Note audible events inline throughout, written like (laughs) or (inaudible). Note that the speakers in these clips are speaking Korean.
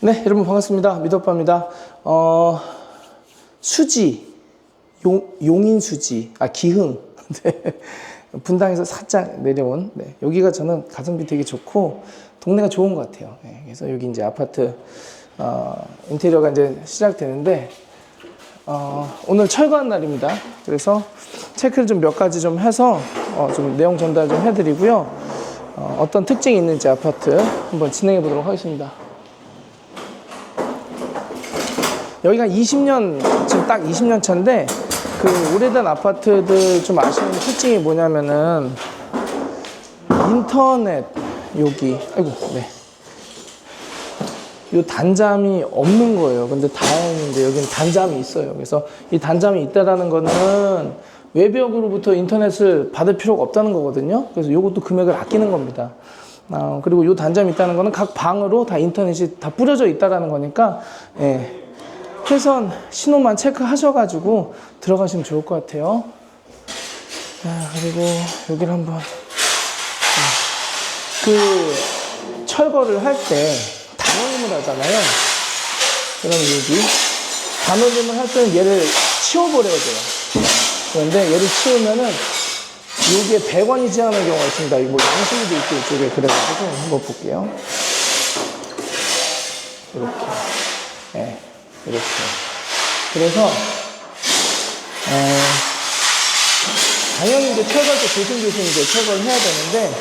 네, 여러분 반갑습니다. 미더빠입니다. 어, 수지, 용, 용인 수지, 아, 기흥. (laughs) 네. 분당에서 살짝 내려온, 네. 여기가 저는 가성비 되게 좋고, 동네가 좋은 것 같아요. 네. 그래서 여기 이제 아파트, 어, 인테리어가 이제 시작되는데, 어, 오늘 철거한 날입니다. 그래서 체크를 좀 몇 가지 좀 해서, 어, 좀 내용 전달 좀 해드리고요. 어, 어떤 특징이 있는지 아파트 한번 진행해 보도록 하겠습니다. 여기가 20년 지금 딱 20년 차인데 그 오래된 아파트들 좀 아쉬운 특징이 뭐냐면은 인터넷 여기 아이고 네. 요 단잠이 없는 거예요. 근데 이제 여기는 단잠이 있어요. 그래서 이 단잠이 있다라는 거는 외벽으로부터 인터넷을 받을 필요가 없다는 거거든요. 그래서 요것도 금액을 아끼는 겁니다. 어, 그리고 요 단잠이 있다는 거는 각 방으로 다 인터넷이 다 뿌려져 있다라는 거니까 예, 최선 신호만 체크하셔가지고 들어가시면 좋을 것 같아요. 자, 그리고 여기를 한번 네. 그 철거를 할 때 단원림을 하잖아요. 그럼 여기 단원림을 할 때는 얘를 치워버려야 돼요. 그런데 얘를 치우면은 여기에 100원이 지나는 경우가 있습니다. 이거 뭐 양심도 있고 이쪽에 그래가지고 한번 볼게요. 이렇게. 네, 이렇게. 그래서, 어, 당연히 이제 철거할 때 조심조심 이제 철거를 해야 되는데,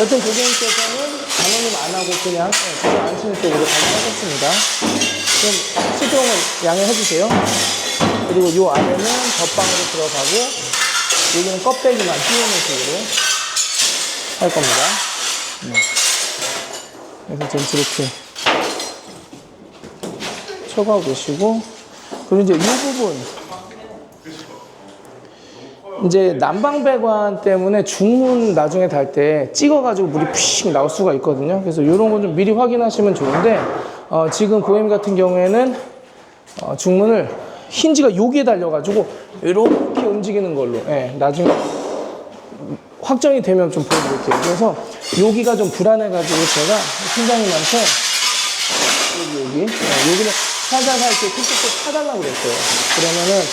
여튼 고객님께서는 당연히 안 하고 그냥, 네, 그냥 안 치는 쪽으로 가져가겠습니다. 좀 시동을 양해해 주세요. 그리고 이 안에는 덧방으로 들어가고, 여기는 껍데기만 띄우는 식으로 할 겁니다. 네. 그래서 지금 저렇게 쳐가고 계시고, 그리고 이제 이 부분, 이제 난방배관 때문에 중문 나중에 달 때 찍어가지고 물이 푸식 나올 수가 있거든요. 그래서 이런 건 좀 미리 확인하시면 좋은데, 어, 지금 고객님 같은 경우에는 어, 중문을 힌지가 여기에 달려가지고 이렇게 움직이는 걸로, 예, 나중에 확정이 되면 좀 보여드릴게요. 그래서 여기가 좀 불안해가지고 제가 팀장님한테 여기 여기 네, 여기는 살살 살게 툭툭툭 타달라고 그랬어요. 그러면은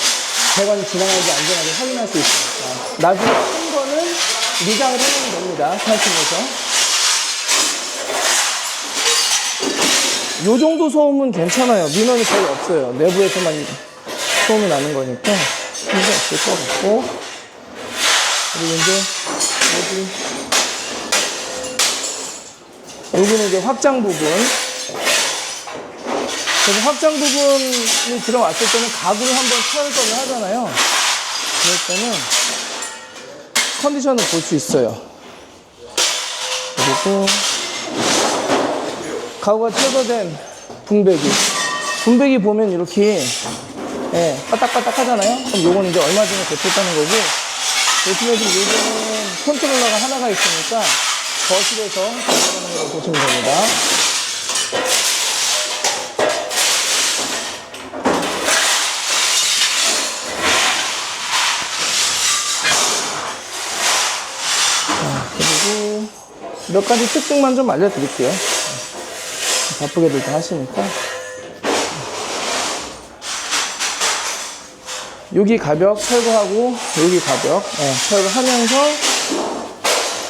배관이 지나가는지 안전하게 확인할 수 있으니까. 나중에 큰 거는 미장을 해놓으면 됩니다. 살피면서. 요 정도 소음은 괜찮아요. 민원이 거의 없어요. 내부에서만 소음이 나는 거니까 문제 없을 것 같고. 그리고 이제 여기 여기는 이제 확장 부분. 그래서 확장 부분이 들어왔을 때는 가구를 한번 철거를 하잖아요. 그럴 때는 컨디션을 볼 수 있어요. 그리고 가구가 철거된 붕배기. 붕배기 보면 이렇게 예, 빠딱빠딱 하잖아요. 그럼 요건 이제 얼마 전에 고쳤다는 거고 요즘에 좀 요즘은 컨트롤러가 하나가 있으니까 거실에서 작업하는 걸 보시면 됩니다. 그리고 몇 가지 특징만 좀 알려드릴게요. 바쁘게들 다 하시니까. 여기 가벽 철거하고 여기 가벽 예, 철거하면서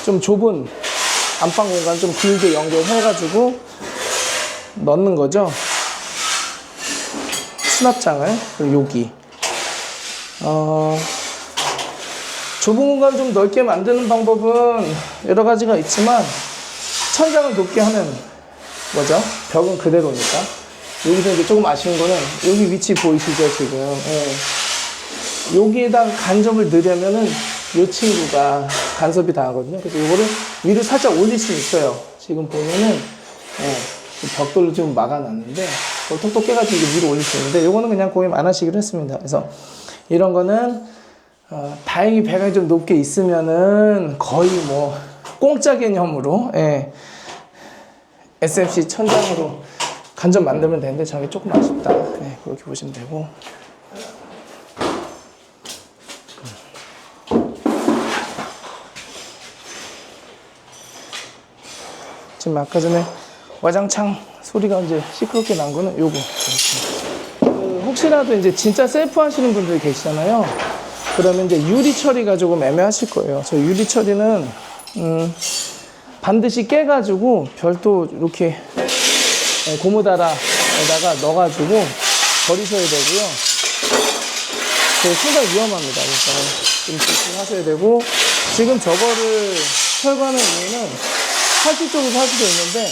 좀 좁은 안방 공간 좀 길게 연결해가지고 넣는 거죠. 수납장을 여기 어, 좁은 공간 좀 넓게 만드는 방법은 여러 가지가 있지만 천장을 높게 하면 뭐죠? 벽은 그대로니까. 여기서 이제 조금 아쉬운 거는 여기 위치 보이시죠 지금? 예. 여기에다 간접을 넣으려면은 이 친구가 간섭이 당하거든요. 그래서 이거를 위로 살짝 올릴 수 있어요. 지금 보면은 예, 벽돌로 지금 막아놨는데 톡톡 깨가지고 이게 위로 올릴 수 있는데 이거는 그냥 고임 안 하시기로 했습니다. 그래서 이런 거는 어, 다행히 배관이 좀 높게 있으면은 거의 뭐 공짜 개념으로 예, SMC 천장으로 간접 만들면 되는데 저게 조금 아쉽다. 예, 그렇게 보시면 되고. 지금 아까 전에 와장창 소리가 이제 시끄럽게 난 거는 요거. 그 혹시라도 이제 진짜 셀프 하시는 분들이 계시잖아요. 그러면 이제 유리 처리가 조금 애매하실 거예요. 저 유리 처리는, 음, 반드시 깨가지고 별도 이렇게 예, 고무다라에다가 넣어가지고 버리셔야 되고요. 그 상당히 위험합니다. 그래서 좀 조심하셔야 되고 지금 저거를 철거하는 이유는 탈수 쪽에서 할 수도 있는데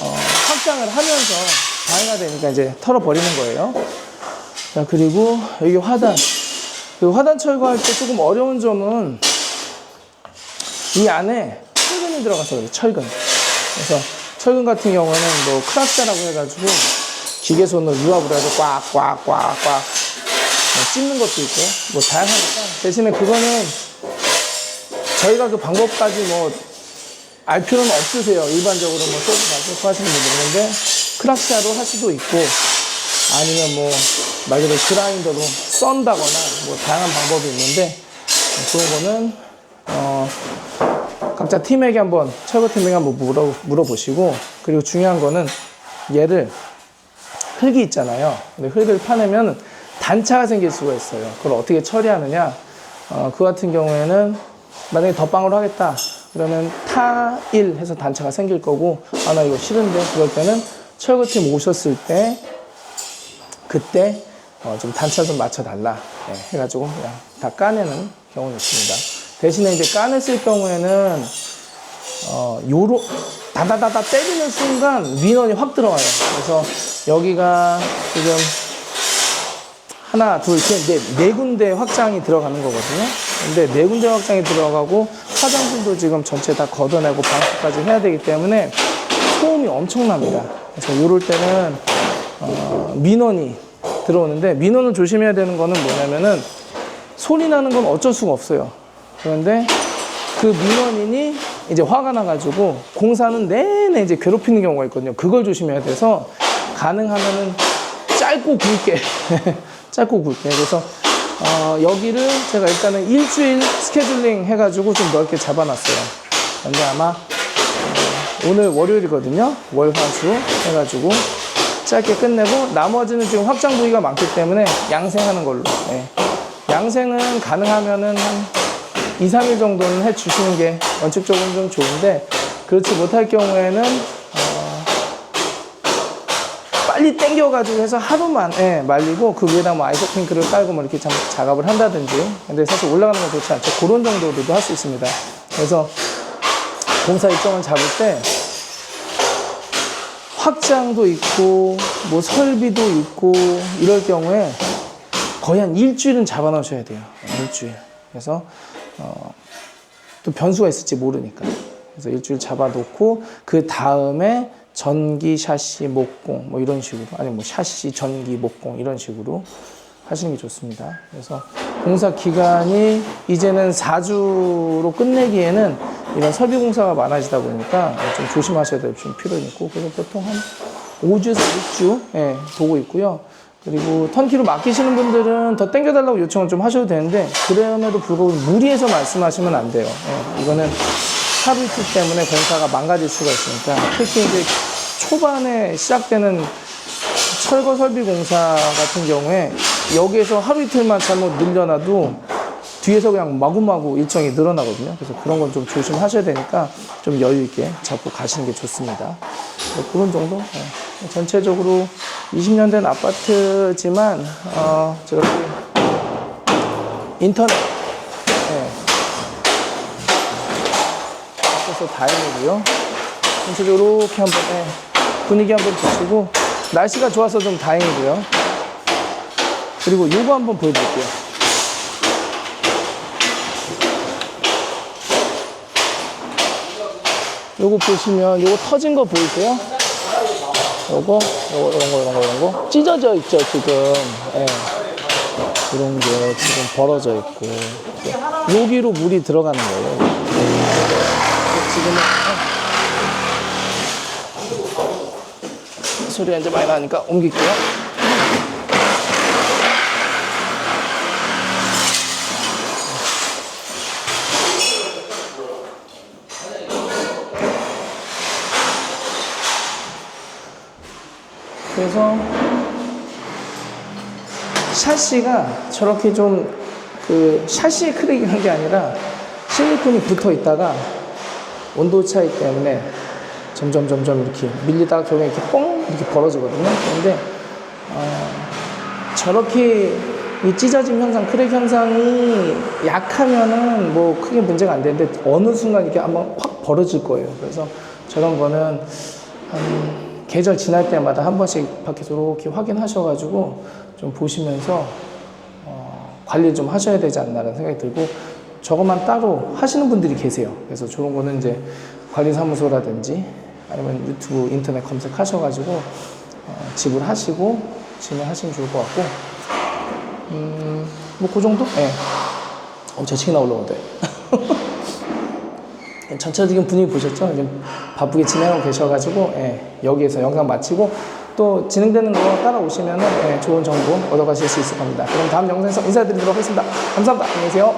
어, 확장을 하면서 방해가 되니까 이제 털어버리는 거예요. 자 그리고 여기 화단 그 화단 철거할 때 조금 어려운 점은 이 안에 철근이 들어가서 그래요. 철근. 그래서 철근 같은 경우는 뭐 크락자라고 해가지고 기계손으로 유압으로 해서 꽉꽉꽉꽉 뭐 찝는 것도 있고 뭐 다양하니까 대신에 그거는 저희가 그 방법까지 뭐 알 필요는 없으세요. 일반적으로 뭐 소프 발소프 하시는 분들은 근데 크락자로 할 수도 있고 아니면 뭐 말 그대로 그라인더로 썬다거나 뭐 다양한 방법이 있는데 그런 거는 어 각자 팀에게 한번 철거 팀에게 한번 물어 물어보시고 그리고 중요한 거는 얘를 흙이 있잖아요. 근데 흙을 파내면 단차가 생길 수가 있어요. 그걸 어떻게 처리하느냐? 어, 그 같은 경우에는 만약에 덧방으로 하겠다. 그러면 타일 해서 단차가 생길 거고, 아, 나 이거 싫은데? 그럴 때는 철거팀 오셨을 때, 그때 어, 좀 단차 좀 맞춰달라. 예, 해가지고 그냥 다 까내는 경우는 있습니다. 대신에 이제 까냈을 경우에는 어, 요로, 다다다다 때리는 순간 민원이 확 들어와요. 그래서 여기가 지금 하나, 둘, 셋, 넷, 네 군데 확장이 들어가는 거거든요. 근데 네 군데 확장이 들어가고 화장실도 지금 전체 다 걷어내고 방수까지 해야 되기 때문에 소음이 엄청납니다. 그래서 요럴 때는 어, 민원이 들어오는데 민원을 조심해야 되는 거는 뭐냐면은 소리 나는 건 어쩔 수가 없어요. 그런데 그 민원인이 이제 화가 나가지고 공사는 내내 이제 괴롭히는 경우가 있거든요. 그걸 조심해야 돼서 가능하면은 짧고 굵게 (laughs) 짧고 굵게 그래서 어, 여기를 제가 일단은 일주일 스케줄링 해가지고 좀 넓게 잡아놨어요. 근데 아마 어, 오늘 월요일이거든요. 월화수 해가지고 짧게 끝내고 나머지는 지금 확장 부위가 많기 때문에 양생하는 걸로. 예. 양생은 가능하면은 한 2, 3일 정도는 해 주시는 게 원칙적으로 좀 좋은데 그렇지 못할 경우에는 어, 빨리 땡겨가지고 해서 하루만 예, 말리고 그 위에다 뭐 아이소핑크를 깔고 뭐 이렇게 참 작업을 한다든지 근데 사실 올라가는 건 좋지 않죠 그런 정도로도 할 수 있습니다 그래서 공사 일정을 잡을 때 확장도 있고 뭐 설비도 있고 이럴 경우에 거의 한 일주일은 잡아 놓으셔야 돼요. 일주일. 그래서 어, 또 변수가 있을지 모르니까. 그래서 일주일 잡아 놓고 그 다음에 전기 샤시 목공 뭐 이런 식으로 아니 뭐 샤시 전기 목공 이런 식으로 하시는 게 좋습니다. 그래서 공사 기간이 이제는 4주로 끝내기에는 이런 설비 공사가 많아지다 보니까 좀 조심하셔야 될좀 필요는 있고 그래서 보통 한 5주에서 6주 예, 보고 있고요. 그리고 턴키로 맡기시는 분들은 더 땡겨달라고 요청을 좀 하셔도 되는데 그럼에도 불구하고 무리해서 말씀하시면 안 돼요. 예, 이거는 하루 이틀 때문에 공사가 망가질 수가 있으니까 특히 이제 초반에 시작되는 철거 설비 공사 같은 경우에 여기에서 하루 이틀만 잘못 늘려놔도 뒤에서 그냥 마구마구 일정이 늘어나거든요. 그래서 그런 건 좀 조심하셔야 되니까 좀 여유 있게 잡고 가시는 게 좋습니다. 뭐 그런 정도. 예. 전체적으로 20년 된 아파트지만 어, 제가 그 인터넷 예. 없어서 다행이고요. 전체적으로 이렇게 한번 예, 분위기 한번 보시고 날씨가 좋아서 좀 다행이고요. 그리고 요거 한번 보여드릴게요. 요거 보시면 요거 터진 거 보이세요? 요거 요거 이런 거 이런 거 이런 거 찢어져 있죠 지금 예. 이런 게 지금 벌어져 있고 여기로 물이 들어가는 거예요 지금은 예. 소리가 이제 많이 나니까 옮길게요 그래서 샤시가 저렇게 좀 그 샤시의 크랙이 한게 아니라 실리콘이 붙어 있다가 온도 차이 때문에 점점 점점 이렇게 밀리다가 결국에 이렇게 뻥 이렇게 벌어지거든요. 그런데 어, 저렇게 이 찢어짐 현상, 크랙 현상이 약하면은 뭐 크게 문제가 안 되는데 어느 순간 이게 한번 확 벌어질 거예요. 그래서 저런 거는 한 계절 지날 때마다 한 번씩 밖에서 이렇게 확인하셔가지고 좀 보시면서 어, 관리 좀 하셔야 되지 않나라는 생각이 들고 저것만 따로 하시는 분들이 계세요. 그래서 저런 거는 이제 관리사무소라든지 아니면 유튜브 인터넷 검색하셔가지고 어, 지불하시고 진행하시면 좋을 것 같고 음, 뭐 그 정도? 예. 어, 재치기나 올라온대. (laughs) 전체적인 분위기 보셨죠? 지금 바쁘게 진행하고 계셔가지고 예, 여기에서 영상 마치고 또 진행되는 거 따라오시면 예, 좋은 정보 얻어가실 수 있을 겁니다. 그럼 다음 영상에서 인사드리도록 하겠습니다. 감사합니다. 안녕히 계세요.